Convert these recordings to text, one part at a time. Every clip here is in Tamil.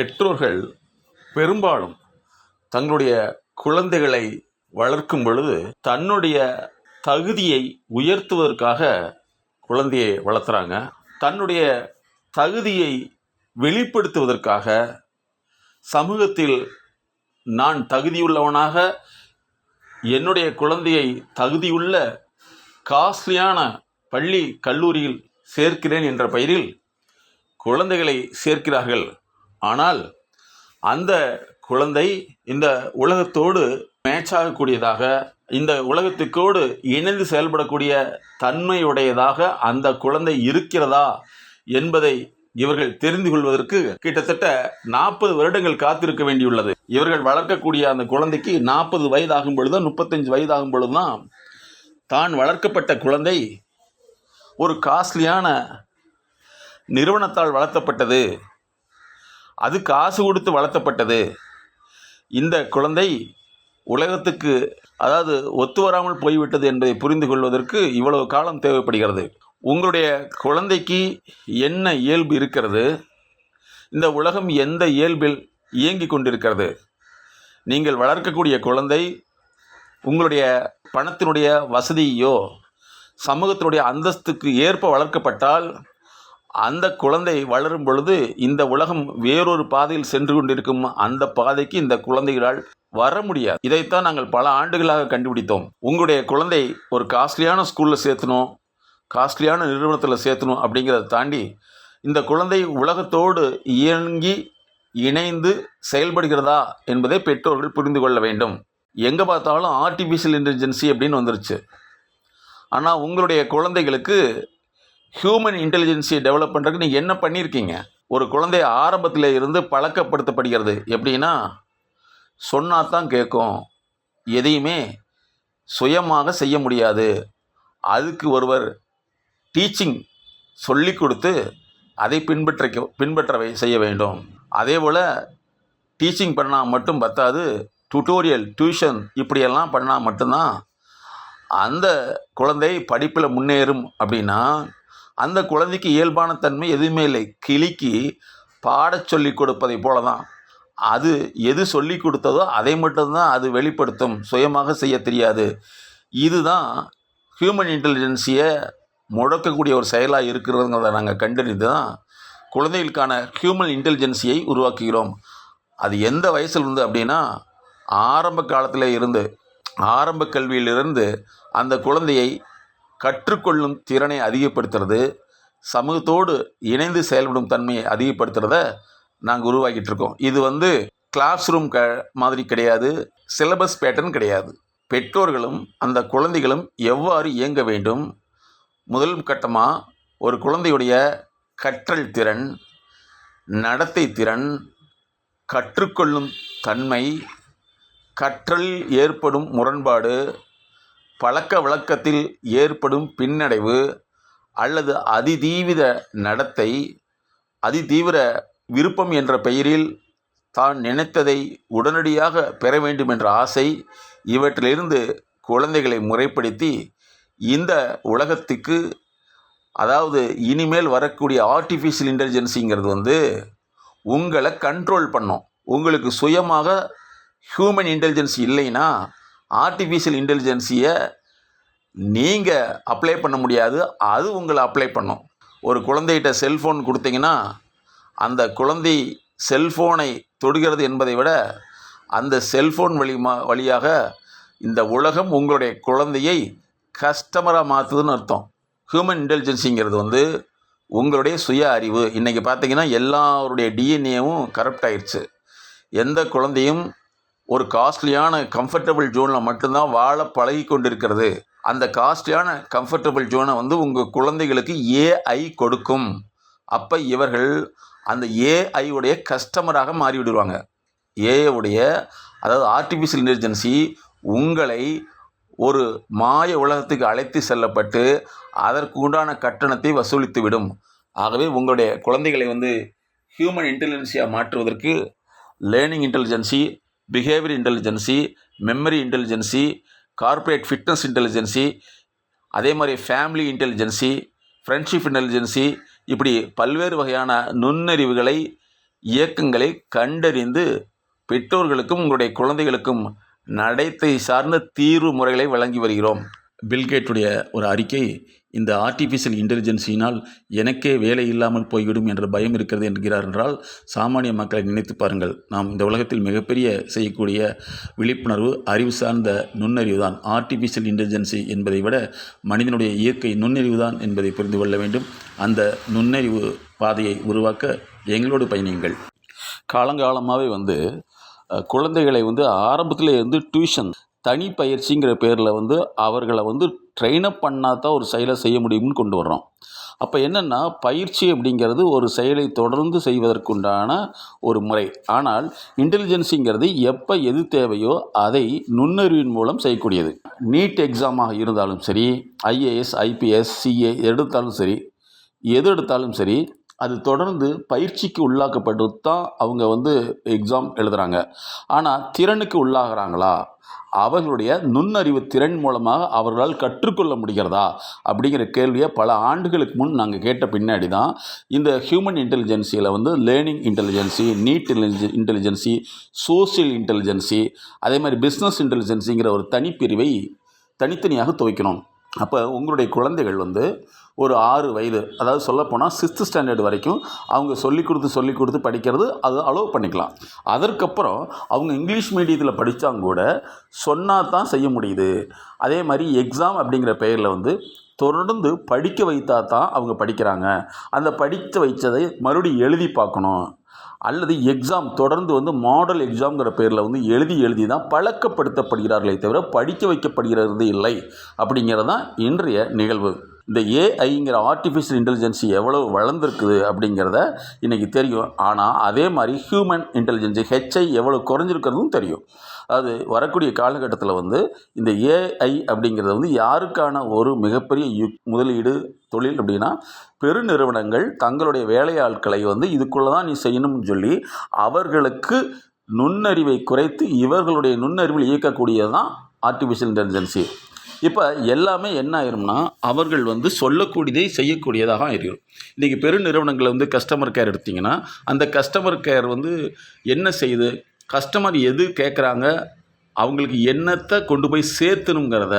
பெற்றோர்கள் பெரும்பாலும் தங்களுடைய குழந்தைகளை வளர்க்கும் பொழுது தன்னுடைய தகுதியை உயர்த்துவதற்காக குழந்தையை வளர்த்துறாங்க. தன்னுடைய தகுதியை வெளிப்படுத்துவதற்காக சமூகத்தில் நான் தகுதியுள்ளவனாக என்னுடைய குழந்தையை தகுதியுள்ள காஸ்ட்லியான பள்ளி கல்லூரியில் சேர்க்கிறேன் என்ற பெயரில் குழந்தைகளை சேர்க்கிறார்கள். ஆனால் அந்த குழந்தை இந்த உலகத்தோடு மேட்ச் ஆகக்கூடியதாக இந்த உலகத்துக்கோடு இணைந்து செயல்படக்கூடிய தன்மையுடையதாக அந்த குழந்தை இருக்கிறதா என்பதை இவர்கள் தெரிந்து கொள்வதற்கு கிட்டத்தட்ட நாற்பது வருடங்கள் காத்திருக்க வேண்டியுள்ளது. இவர்கள் வளர்க்கக்கூடிய அந்த குழந்தைக்கு நாற்பது வயதாகும் பொழுது முப்பத்தஞ்சு வயதாகும் பொழுதுதான் தான் வளர்க்கப்பட்ட குழந்தை ஒரு காஸ்ட்லியான நிறுவனத்தால் வளர்த்தப்பட்டது. அது காசு கொடுத்து வளர்த்தப்பட்டது. இந்த குழந்தை உலகத்துக்கு அதாவது ஒத்து வராமல் போய்விட்டது என்பதை புரிந்து கொள்வதற்கு இவ்வளவு காலம் தேவைப்படுகிறது. உங்களுடைய குழந்தைக்கு என்ன இயல்பு இருக்கிறது? இந்த உலகம் எந்த இயல்பில் இயங்கி கொண்டிருக்கிறது? நீங்கள் வளர்க்கக்கூடிய குழந்தை உங்களுடைய பணத்தினுடைய வசதியோ சமூகத்தினுடைய அந்தஸ்துக்கு ஏற்ப வளர்க்கப்பட்டால் அந்த குழந்தை வளரும் பொழுது இந்த உலகம் வேறொரு பாதையில் சென்று கொண்டிருக்கும் அந்த பாதைக்கு இந்த குழந்தைகளால் வர முடியாது. இதைத்தான் நாங்கள் பல ஆண்டுகளாக கண்டுபிடித்தோம். உங்களுடைய குழந்தை ஒரு காஸ்ட்லியான ஸ்கூலில் சேர்த்தணும் காஸ்ட்லியான நிறுவனத்தில் சேர்த்தணும் அப்படிங்கிறத தாண்டி இந்த குழந்தை உலகத்தோடு இயங்கி இணைந்து செயல்படுகிறதா என்பதை பெற்றோர்கள் புரிந்து கொள்ள வேண்டும். எங்கே பார்த்தாலும் ஆர்டிஃபிஷியல் இன்டெலிஜென்சி அப்படின்னு வந்துருச்சு. ஆனால் உங்களுடைய குழந்தைகளுக்கு ஹியூமன் இன்டெலிஜென்சியை டெவலப் பண்ணுறதுக்கு நீங்கள் என்ன பண்ணியிருக்கீங்க ஒரு குழந்தைய ஆரம்பத்தில் இருந்து பழக்கப்படுத்தப்படுகிறது. எப்படின்னா சொன்னால் தான் கேட்கும். எதையுமே சுயமாக செய்ய முடியாது. அதுக்கு ஒருவர் டீச்சிங் சொல்லி கொடுத்து அதை பின்பற்ற பின்பற்ற செய்ய வேண்டும். அதே போல் டீச்சிங் பண்ணால் மட்டும் பத்தாது. டுட்டோரியல் டியூஷன் இப்படியெல்லாம் பண்ணால் மட்டும்தான் அந்த குழந்தை படிப்பில் முன்னேறும் அப்படின்னா அந்த குழந்தைக்கு இயல்பான தன்மை எதுவுமே இல்லை. கிளிக்கு பாடச் சொல்லி கொடுப்பதை போல தான் அது எது சொல்லி கொடுத்ததோ அதை மட்டும்தான் அது வெளிப்படுத்தும். சுயமாக செய்ய தெரியாது. இதுதான் ஹியூமன் இன்டெலிஜென்ஸியை முடக்கக்கூடிய ஒரு செயலாக இருக்கிறதுங்கிறத நாங்கள் கண்டறிந்து தான் குழந்தைகளுக்கான ஹியூமன் இன்டெலிஜென்சியை உருவாக்குகிறோம். அது எந்த வயசில் இருந்து அப்படின்னா ஆரம்ப காலத்தில் இருந்து ஆரம்ப கல்வியிலிருந்து அந்த குழந்தையை கற்றுக்கொள்ளும் திறனை அதிகப்படுத்துறது சமூகத்தோடு இணைந்து செயல்படும் தன்மையை அதிகப்படுத்துறத நாங்கள் உருவாக்கிட்டு இருக்கோம் இது வந்து கிளாஸ் ரூம் க மாதிரி கிடையாது சிலபஸ் பேட்டர்ன் கிடையாது. பெற்றோர்களும் அந்த குழந்தைகளும் எவ்வாறு இயங்க வேண்டும்? முதல் கட்டமாக ஒரு குழந்தையுடைய கற்றல் திறன் நடத்தை திறன் கற்றுக்கொள்ளும் தன்மை கற்றல் ஏற்படும் முரண்பாடு பழக்க வழக்கத்தில் ஏற்படும் பின்னடைவு அல்லது அதிதீவிர நடத்தை அதிதீவிர விருப்பம் என்ற பெயரில் தான் நினைத்ததை உடனடியாக பெற வேண்டும் என்ற ஆசை இவற்றிலிருந்து குழந்தைகளை முறைப்படுத்தி இந்த உலகத்துக்கு அதாவது இனிமேல் வரக்கூடிய ஆர்டிஃபிஷியல் இன்டெலிஜென்சிங்கிறது வந்து உங்களை கண்ட்ரோல் பண்ணும். உங்களுக்கு சுயமாக ஹியூமன் இன்டெலிஜென்ஸ் இல்லைன்னா ஆர்டிஃபிஷியல் இன்டெலிஜென்சியை நீங்கள் அப்ளை பண்ண முடியாது. அது உங்களை அப்ளை பண்ணும். ஒரு குழந்தைகிட்ட செல்ஃபோன் கொடுத்தீங்கன்னா அந்த குழந்தை செல்ஃபோனை தொடுகிறது என்பதை விட அந்த செல்ஃபோன் வழிமா வழியாக இந்த உலகம் உங்களுடைய குழந்தையை கஸ்டமராக மாற்றுதுன்னு அர்த்தம். ஹியூமன் இன்டெலிஜென்சிங்கிறது வந்து உங்களுடைய சுய அறிவு. இன்றைக்கி பார்த்தீங்கன்னா எல்லாருடைய டிஎன்ஏவும் கரப்ட் ஆயிடுச்சு எந்த குழந்தையும் ஒரு காஸ்ட்லியான கம்ஃபர்டபுள் ஜோனில் மட்டும்தான் வாழ பழகி கொண்டிருக்கிறது. அந்த காஸ்ட்லியான கம்ஃபர்டபுள் ஜோனை வந்து உங்கள் குழந்தைகளுக்கு ஏஐ கொடுக்கும். அப்போ இவர்கள் அந்த ஏஐ உடைய கஸ்டமராக மாறிவிடுவாங்க. ஏஐ உடைய அதாவது ஆர்டிஃபிஷியல் இன்டெலிஜென்சி உங்களை ஒரு மாய உலகத்துக்கு அழைத்து செல்லப்பட்டு அதற்கு உண்டான கட்டணத்தை வசூலித்து விடும். ஆகவே உங்களுடைய குழந்தைகளை வந்து ஹியூமன் இன்டெலிஜென்சியாக மாற்றுவதற்கு learning intelligence behaviour intelligence memory intelligence corporate fitness intelligence அதே மாதிரி ஃபேமிலி இன்டெலிஜென்சி ஃப்ரெண்ட்ஷிப் இன்டெலிஜென்சி இப்படி பல்வேறு வகையான நுண்ணறிவுகளை இயக்கங்களை கண்டறிந்து பெற்றோர்களுக்கும் உங்களுடைய குழந்தைகளுக்கும் நடத்தை சார்ந்த தீர்வு முறைகளை வழங்கி வருகிறோம். பில்கேட்டுடைய ஒரு அறிக்கை இந்த ஆர்டிஃபிஷியல் இன்டெலிஜென்சியினால் எனக்கே வேலை இல்லாமல் போய்விடும் என்ற பயம் இருக்கிறது என்கிறார் என்றால் சாமானிய மக்களை நினைத்து பாருங்கள். நாம் இந்த உலகத்தில் மிகப்பெரிய செய்யக்கூடிய விழிப்புணர்வு அறிவு சார்ந்த நுண்ணறிவு தான் ஆர்டிஃபிஷியல் இன்டெலிஜென்சி என்பதை விட மனிதனுடைய இயற்கை நுண்ணறிவு தான் என்பதை புரிந்து கொள்ள வேண்டும். அந்த நுண்ணறிவு பாதையை உருவாக்க எங்களோடு பயணியுங்கள். காலங்காலமாகவே வந்து குழந்தைகளை வந்து ஆரம்பத்திலே வந்து டியூஷன் தனி பயிற்சிங்கிற பேரில் வந்து அவர்களை வந்து ட்ரெயின் அப் பண்ணால் தான் ஒரு செயலை செய்ய முடியும்னு கொண்டு வர்றோம். அப்போ என்னென்னா பயிற்சி அப்படிங்கிறது ஒரு செயலை தொடர்ந்து செய்வதற்குண்டான ஒரு முறை. ஆனால் இன்டெலிஜென்சிங்கிறது எப்போ எது தேவையோ அதை நுண்ணறிவின் மூலம் செய்யக்கூடியது. நீட் எக்ஸாமாக இருந்தாலும் சரி ஐஏஎஸ் ஐபிஎஸ் சிஏ எடுத்தாலும் சரி எது எடுத்தாலும் சரி அது தொடர்ந்து பயிற்சிக்கு உள்ளாக்கப்பட்டு தான் அவங்க வந்து எக்ஸாம் எழுதுகிறாங்க ஆனால் திறனுக்கு உள்ளாகிறாங்களா? அவர்களுடைய நுண்ணறிவு திறன் மூலமாக அவர்களால் கற்றுக்கொள்ள முடிகிறதா? அப்படிங்கிற கேள்வியை பல ஆண்டுகளுக்கு முன் நாங்கள் கேட்ட பின்னாடி தான் இந்த ஹியூமன் இன்டெலிஜென்சியில் வந்து learning intelligence need intelligence social intelligence அதே மாதிரி பிஸ்னஸ் இன்டெலிஜென்சிங்கிற ஒரு தனிப்பிரிவை தனித்தனியாக துவைக்கணும். அப்போ உங்களுடைய குழந்தைகள் வந்து ஒரு ஆறு வயது அதாவது சொல்லப்போனால் சிக்ஸ்த்து ஸ்டாண்டர்ட் வரைக்கும் அவங்க சொல்லிக் கொடுத்து சொல்லிக் கொடுத்து படிக்கிறது அது அலோவ் பண்ணிக்கலாம். அதற்கப்புறம் அவங்க இங்கிலீஷ் மீடியத்தில் படித்தாங்க கூட சொன்னால் தான் செய்ய முடியுது. அதே மாதிரி எக்ஸாம் அப்படிங்கிற பெயரில் வந்து தொடர்ந்து படிக்க வைத்தா தான் அவங்க படிக்கிறாங்க. அந்த படித்து வைச்சதை மறுபடியும் எழுதி பார்க்கணும். அல்லது எக்ஸாம் தொடர்ந்து வந்து மாடல் எக்ஸாம்ங்கிற பேரில் வந்து எழுதி எழுதி தான் பழக்கப்படுத்தப்படுகிறார்களே தவிர படிக்க வைக்கப்படுகிறது இல்லை. அப்படிங்கிறது தான் இன்றைய நிகழ்வு. இந்த ஏஐங்கிற ஆர்டிஃபிஷியல் இன்டெலிஜென்ஸ் எவ்வளோ வளர்ந்துருக்குது அப்படிங்கிறத இன்றைக்கி தெரியும். ஆனால் அதே மாதிரி ஹியூமன் இன்டெலிஜென்ஸ் ஹெச்ஐ எவ்வளோ குறைஞ்சிருக்கிறதும் தெரியும். அது வரக்கூடிய காலகட்டத்தில் வந்து இந்த ஏஐ அப்படிங்கிறது வந்து யாருக்கான ஒரு மிகப்பெரிய யு முதலீடு தொழில் அப்படின்னா பெருநிறுவனங்கள் தங்களுடைய வேலையாட்களை வந்து இதுக்குள்ளே தான் நீ செய்யணும்னு சொல்லி அவர்களுக்கு நுண்ணறிவை குறைத்து இவர்களுடைய நுண்ணறிவில் இயக்கக்கூடியது தான் ஆர்டிஃபிஷியல் இன்டெலிஜென்சி இப்போ எல்லாமே என்ன ஆயிரும்னா அவர்கள் வந்து சொல்லக்கூடியதை செய்யக்கூடியதாக ஆயிரும். இன்றைக்கி பெருநிறுவனங்களில் வந்து கஸ்டமர் கேர் எடுத்திங்கன்னா அந்த கஸ்டமர் கேர் வந்து என்ன செய்யுது? கஸ்டமர் எது கேட்குறாங்க அவங்களுக்கு என்னத்தை கொண்டு போய் சேர்த்தணுங்கிறத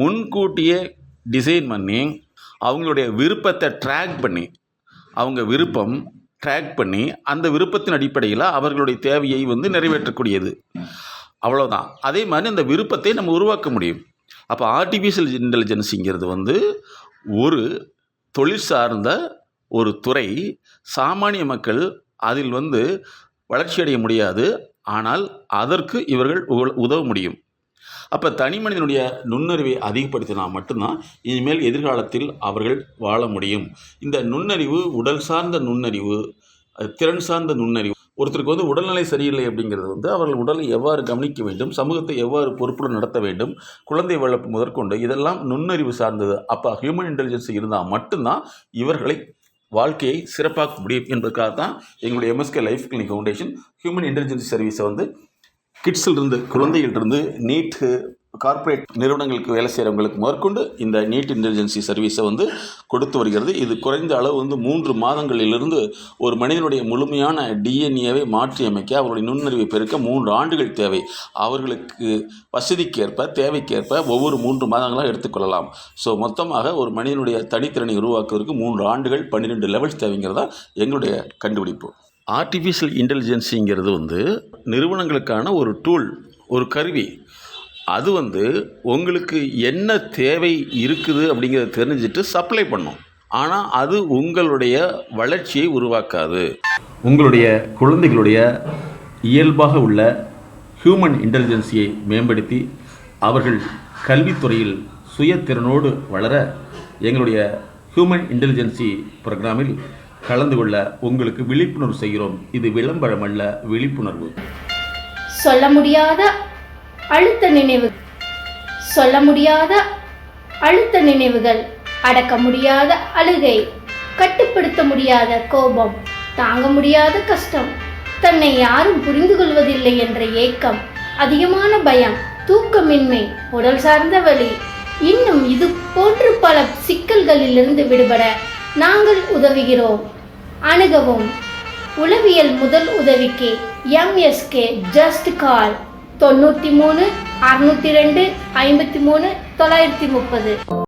முன்கூட்டியே டிசைன் பண்ணி அவங்களுடைய விருப்பத்தை ட்ராக் பண்ணி அவங்க விருப்பம் ட்ராக் பண்ணி அந்த விருப்பத்தின் அடிப்படையில் அவர்களுடைய தேவையை வந்து நிறைவேற்றக்கூடியது. அவ்வளோதான் அதே மாதிரி அந்த விருப்பத்தை நம்ம உருவாக்க முடியும். அப்போ ஆர்டிஃபிஷியல் இன்டெலிஜென்ஸுங்கிறது வந்து ஒரு தொழில் சார்ந்த ஒரு துறை. சாமானிய மக்கள் அதில் வந்து வளர்ச்சியடைய முடியாது. ஆனால் அதற்கு இவர்கள் உ- உதவ முடியும். அப்போ தனி மனிதனுடைய நுண்ணறிவை அதிகப்படுத்தினா மட்டும்தான் இனிமேல் எதிர்காலத்தில் அவர்கள் வாழ முடியும். இந்த நுண்ணறிவு உடல் சார்ந்த நுண்ணறிவு திறன் சார்ந்த நுண்ணறிவு ஒருத்தருக்கு வந்து உடல்நிலை சரியில்லை அப்படிங்கிறது வந்து அவர்கள் உடலை எவ்வாறு கவனிக்க வேண்டும் சமூகத்தை எவ்வாறு பொறுப்புடன் நடத்த வேண்டும் குழந்தை வளர்ப்பு முதற்கொண்டு இதெல்லாம் நுண்ணறிவு சார்ந்தது. அப்போ ஹியூமன் இன்டெலிஜென்ஸ் இருந்தால் மட்டும்தான் இவர்களை வாழ்க்கையை சிறப்பாக்க முடியும் என்பதற்காக தான் எங்களுடைய M S K life clinic foundation human intelligence சர்வீஸை வந்து கிட்ஸிலிருந்து குழந்தைகள்கிட்டருந்து நீட்டு கார்ப்பரேட் நிறுவனங்களுக்கு வேலை செய்கிறவங்களுக்கு மேற்கொண்டு இந்த நீட் இன்டெலிஜென்சி சர்வீஸை வந்து கொடுத்து வருகிறது. இது குறைந்த அளவு வந்து மூன்று மாதங்களிலிருந்து ஒரு மனிதனுடைய முழுமையான டிஎன்ஏவை மாற்றி அமைக்க அவருடைய நுண்ணறிவை பெருக்க மூன்று ஆண்டுகள் தேவை. அவர்களுக்கு வசதிக்கேற்ப தேவைக்கேற்ப ஒவ்வொரு மூன்று மாதங்களாக எடுத்துக்கொள்ளலாம் ஸோ மொத்தமாக ஒரு மனிதனுடைய தனித்திறனை உருவாக்குவதற்கு மூன்று ஆண்டுகள் பன்னிரெண்டு லெவல்ஸ் தேவைங்கிறதா எங்களுடைய கண்டுபிடிப்பு. ஆர்டிஃபிஷியல் இன்டெலிஜென்சிங்கிறது வந்து நிறுவனங்களுக்கான ஒரு டூல் ஒரு கருவி. அது வந்து உங்களுக்கு என்ன தேவை இருக்குது அப்படிங்கிறத தெரிஞ்சுட்டு சப்ளை பண்ணும். ஆனால் அது உங்களுடைய வளர்ச்சியை உருவாக்காது. உங்களுடைய குழந்தைகளுடைய இயல்பாக உள்ள ஹியூமன் இன்டெலிஜென்சியை மேம்படுத்தி அவர்கள் கல்வித்துறையில் சுயத்திறனோடு வளர எங்களுடைய ஹியூமன் இன்டெலிஜென்சி ப்ரோக்ராமில் கலந்து கொள்ள உங்களுக்கு விழிப்புணர்வு செய்கிறோம். இது விளம்பரம் அல்ல விழிப்புணர்வு. சொல்ல முடியாத அழுத்த நினைவு. சொல்ல முடியாத அழுத்த நினைவுகள். அடக்க முடியாத அழுகை. கட்டுப்படுத்த முடியாத கோபம். தாங்க முடியாத கஷ்டம். தன்னை யாரும் புரிந்து கொள்வதில்லை என்ற ஏக்கம். அதிகமான பயம். தூக்கமின்மை. உடல் சார்ந்த வழி இன்னும் இது போன்று பல சிக்கல்களிலிருந்து விடுபட நாங்கள் உதவுகிறோம். அணுகவும். உளவியல் முதல் உதவிக்கு எம்எஸ்கே ஜஸ்ட் கால் தொண்ணூற்றி மூணு அறுநூற்றி ரெண்டு ஐம்பத்தி மூணு தொள்ளாயிரத்தி முப்பது.